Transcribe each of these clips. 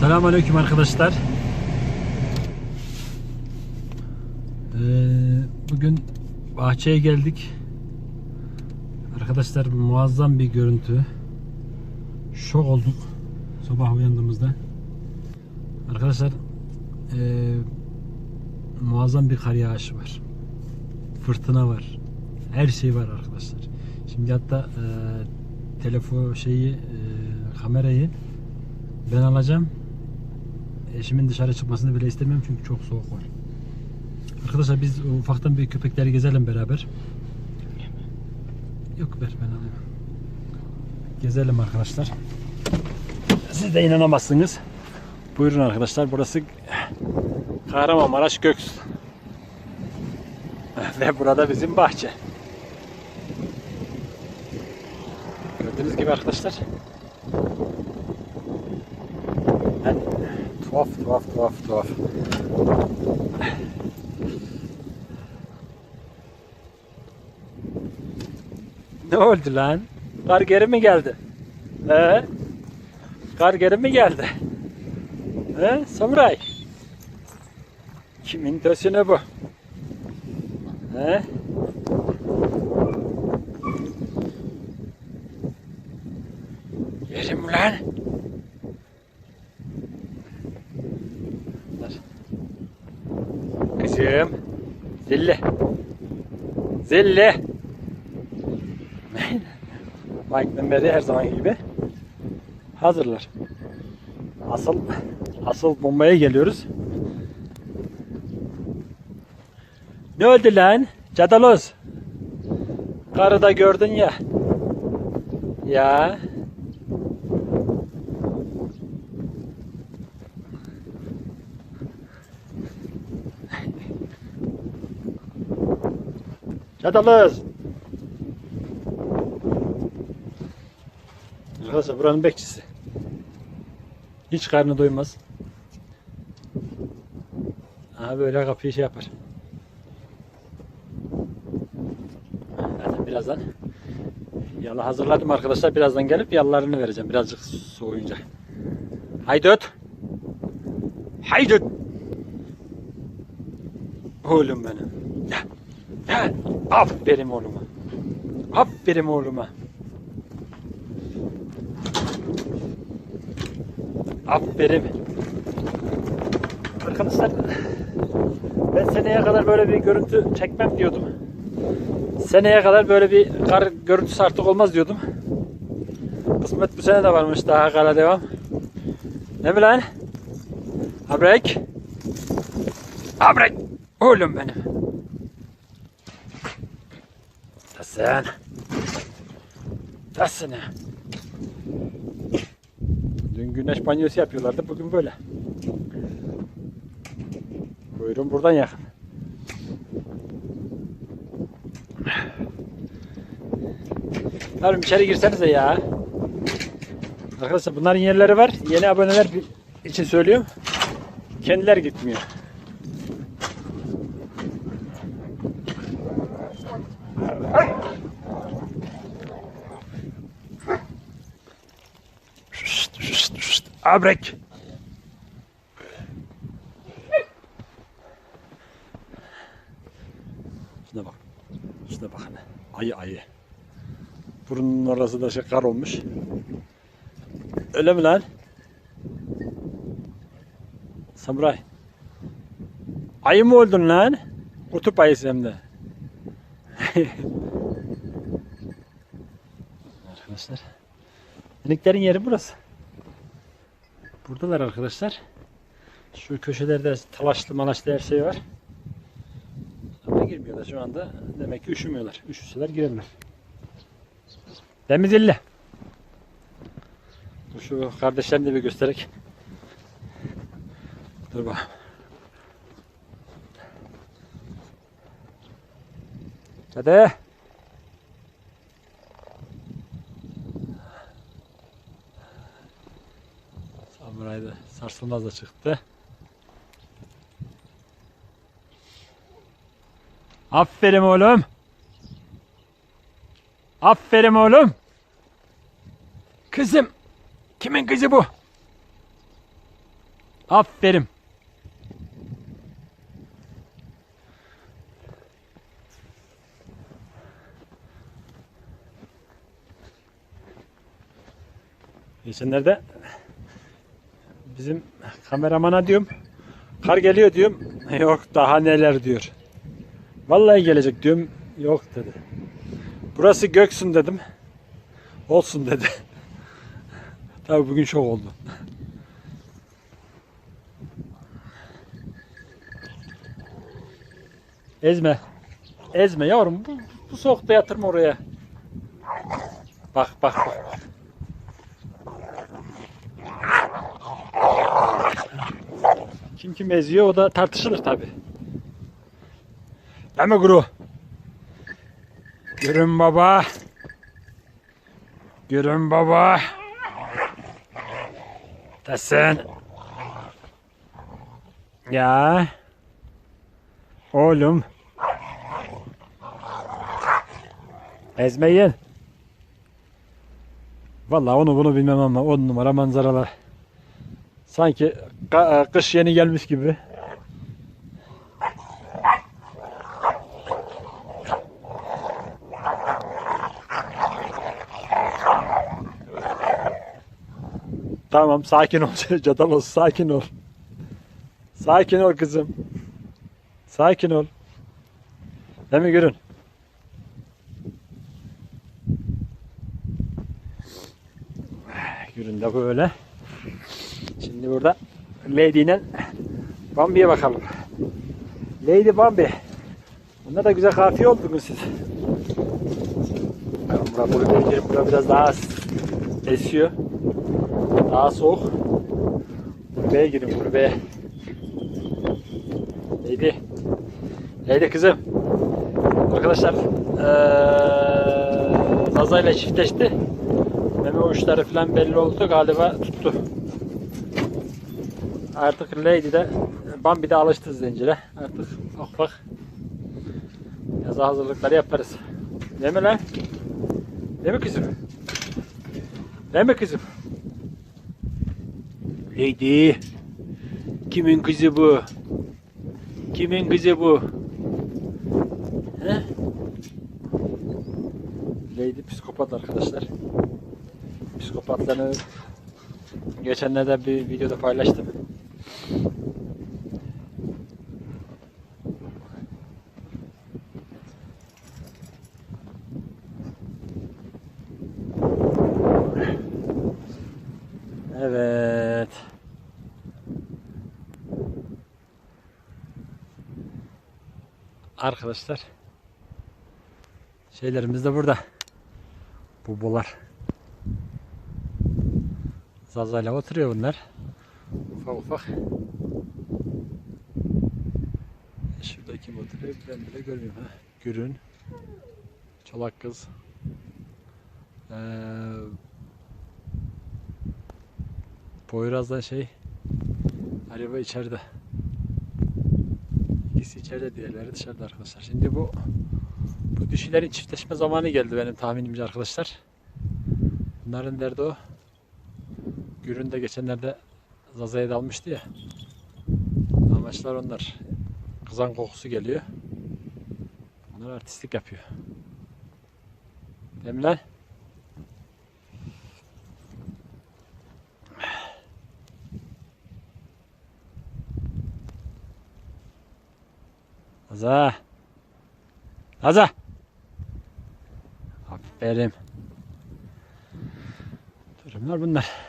Selamünaleyküm arkadaşlar. Ee, bugün bahçeye geldik. Arkadaşlar muazzam bir görüntü. Şok olduk sabah uyandığımızda. Arkadaşlar ee, muazzam bir kar yağışı var. Fırtına var. Her şey var arkadaşlar. Şimdi hatta ee, telefon şeyi ee, kamerayı ben alacağım. Eşimin dışarı çıkmasını bile istemiyorum çünkü çok soğuk var. Arkadaşlar biz ufaktan bir köpekleri gezelim beraber. Yok ver ben alayım. Gezelim arkadaşlar. Siz de inanamazsınız. Buyurun arkadaşlar burası Kahramanmaraş Göks. Ve burada bizim bahçe. Gördüğünüz gibi arkadaşlar tuhaf tuhaf tuhaf tuhaf. Ne oldu lan? Kar geri mi geldi? He? Kar geri mi geldi? He? Samuray. Kimin tösünü bu? He? Yerim lan. Kızım. Zille. Zille. Mike'den beri her zaman gibi hazırlar. Asıl asıl bombaya geliyoruz. Ne oldu lan? Cadaloz. Karı da gördün ya. Ya. Cadaloz. Arkadaşlar buranın bekçisi. Hiç karnı doymaz. Aha böyle kapıyı şey yapar. Zaten birazdan yalı hazırladım arkadaşlar. Birazdan gelip yalılarını vereceğim. Birazcık soğuyunca. Haydi öt. Haydi öt. Oğlum benim. Gel. Aferin oğluma. Aferin oğluma. Aferin. Arkadaşlar ben seneye kadar böyle bir görüntü çekmem diyordum. Seneye kadar böyle bir kar görüntüsü artık olmaz diyordum. Kısmet bu sene de varmış daha kara devam. Ne mi lan? Abrek. Abrek. Oğlum benim. Tasın. Tasın. Dün güneş banyosu yapıyorlardı. Bugün böyle. Buyurun buradan yakın. Yavrum içeri girsenize ya. Arkadaşlar bunların yerleri var. Yeni aboneler için söylüyorum. Kendiler gitmiyor. Abrek. Şuna bak. Şuna bak hele. Ayı ayı. Burunun orası da şey kar olmuş. Öyle mi lan? Samuray. Ayı mı oldun lan? Kutup ayısı hem de. Arkadaşlar. İneklerin yeri burası. Buradalar arkadaşlar. Şu köşelerde talaşlı malaşlı her şey var. Ama girmiyorlar şu anda. Demek ki üşümüyorlar. Üşüseler girerler. Demiz ille. Dur Şu kardeşlerini de bir göstererek. Dur bak. Hadi. Samuray da sarsılmaz da çıktı. Aferin oğlum. Aferin oğlum. Kızım. Kimin kızı bu? Aferin. Geçenlerde bizim kameramana diyorum kar geliyor diyorum yok daha neler diyor. Vallahi gelecek diyorum yok dedi. Burası Göksun dedim. Olsun dedi. Tabi bugün şok oldu. Ezme. Ezme yavrum. Bu, bu soğukta yatırma oraya. Bak bak bak. Kim eziyor o da tartışılır tabi. Değil Guru? Görün baba. Görün baba. Desin. Ya. Oğlum. Ezmeyin. Vallahi onu bunu bilmem ama on numara manzaralar. Sanki ka- kış yeni gelmiş gibi. Tamam sakin ol Cadalos sakin ol. Sakin ol kızım. Sakin ol. Değil mi Gürün? Gürün de böyle. Şimdi burada Lady ile Bambi'ye bakalım. Lady Bambi. Bunda da güzel kafiye oldu bugün siz. Bakalım Burada, burada, burada biraz daha esiyor. Daha soğuk. Kulübeye girin kulübeye. Lady. Lady kızım. Arkadaşlar eee Zaza ile çiftleşti. Meme uçları falan belli oldu. Galiba tuttu. Artık Lady de Bambi de alıştı zincire. Artık ufak ufak yaza hazırlıkları yaparız. Değil mi lan? Değil mi kızım? Değil mi kızım? Lady. Kimin kızı bu? Kimin kızı bu? He? Lady psikopat arkadaşlar. Psikopatlarını geçenlerde bir videoda paylaştım. Evet. Arkadaşlar şeylerimiz de burada. Bubolar. Zazayla oturuyor bunlar. Ufak ufak. Şurada kim oturuyor ben bile görmüyorum. Ha. Gürün. Çolak kız. Ee, Poyraz'da şey araba içeride. İkisi içeride diğerleri dışarıda arkadaşlar. Şimdi bu bu dişilerin çiftleşme zamanı geldi benim tahminimce arkadaşlar. Bunların derdi o. Gürün de geçenlerde Zaza'ya dalmıştı ya. Amaçlar onlar. Kızan kokusu geliyor. Onlar artistlik yapıyor. Değil mi lan? Aza. Aza. Aferin. Durumlar bunlar.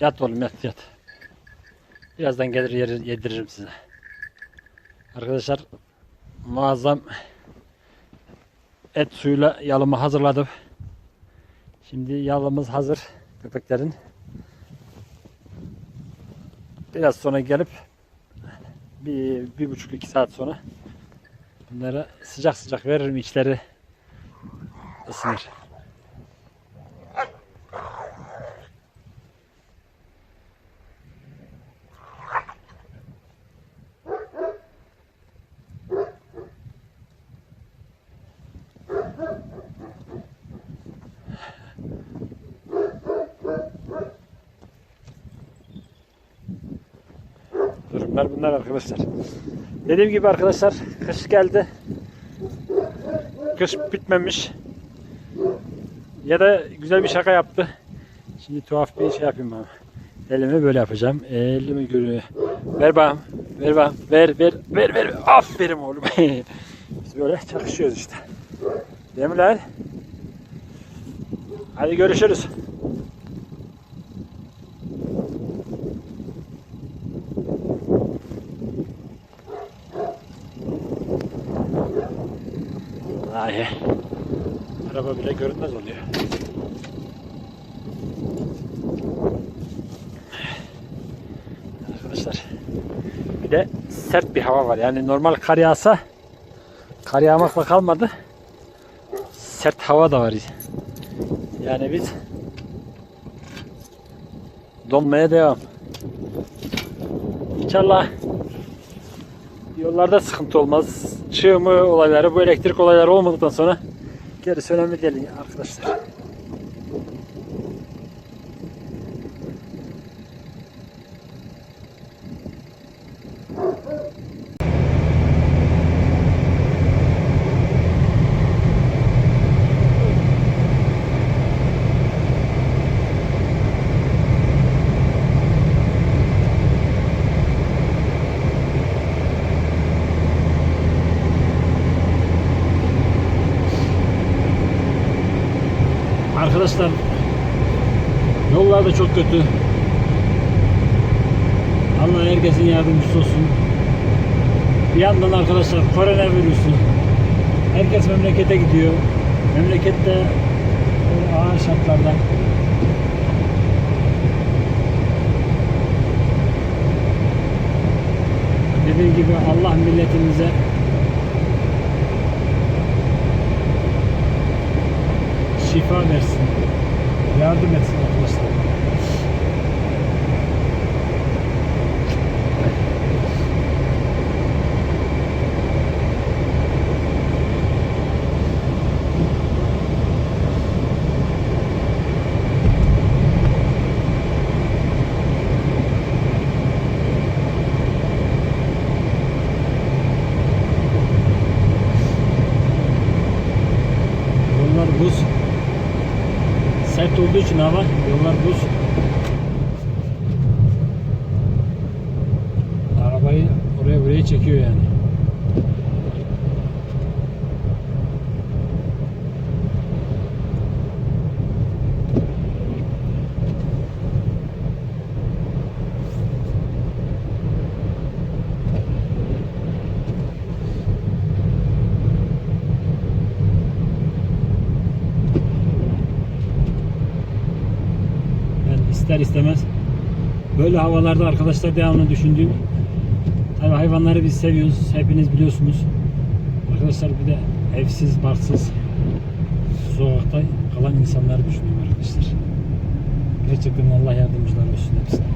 Yat oğlum yat yat. Birazdan gelir yer, yediririm size. Arkadaşlar muazzam et suyuyla yalımı hazırladım. Şimdi yalımız hazır köpeklerin. Biraz sonra gelip bir, bir buçuk iki saat sonra bunlara sıcak sıcak veririm içleri ısınır. Bunlar bunlar arkadaşlar. Dediğim gibi arkadaşlar kış geldi. Kış bitmemiş. Ya da güzel bir şaka yaptı. Şimdi tuhaf bir şey yapayım ama. Elimi böyle yapacağım. Elimi görüyor. Ver bana. Ver bana. Ver ver ver ver. Aferin oğlum. Biz böyle çakışıyoruz işte. Değil mi lan? Hadi görüşürüz. Vallahi araba bile görünmez oluyor. Arkadaşlar bir de sert bir hava var. Yani normal kar yağsa kar yağmakla kalmadı. Sert hava da var. Yani biz donmaya devam. İnşallah yollarda sıkıntı olmaz. Çığ mı olayları, bu elektrik olayları olmadıktan sonra gerisi önemli değil arkadaşlar yollar da çok kötü. Allah herkesin yardımcısı olsun. Bir yandan arkadaşlar koronavirüsü. Herkes memlekete gidiyor. Memlekette ağır şartlarda. Dediğim gibi Allah milletimize şifa versin. Yardım etsin arkadaşlar. Yollar buz. Sert olduğu için hava yollar buz. Arabayı oraya buraya çekiyor yani. Ben ister istemez. Böyle havalarda arkadaşlar devamlı düşündüğüm tabi hayvanları biz seviyoruz hepiniz biliyorsunuz. Arkadaşlar bir de evsiz barksız sokakta kalan insanları düşünüyorum arkadaşlar. Gerçekten Allah yardımcıları olsun hepsine.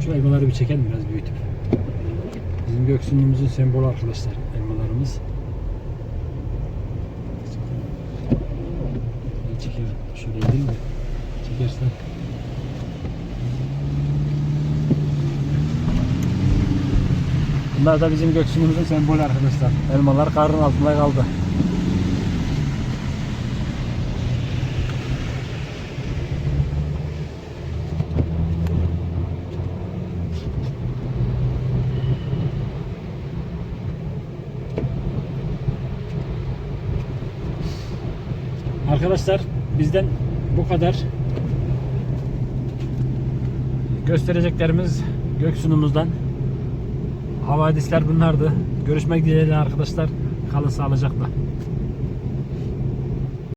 Şu elmaları bir çekelim biraz büyütüp. Bizim göksünlüğümüzün sembolü arkadaşlar elmalarımız İyi çekiyor. Şöyle indir mi? Çekersen. Bunlar da bizim göksunumuzun sembolü arkadaşlar. Elmalar karın altında kaldı. Arkadaşlar bizden bu kadar. Göstereceklerimiz Göksunumuzdan. Havadisler bunlardı. Görüşmek dileğiyle arkadaşlar. Kalın sağlıcakla.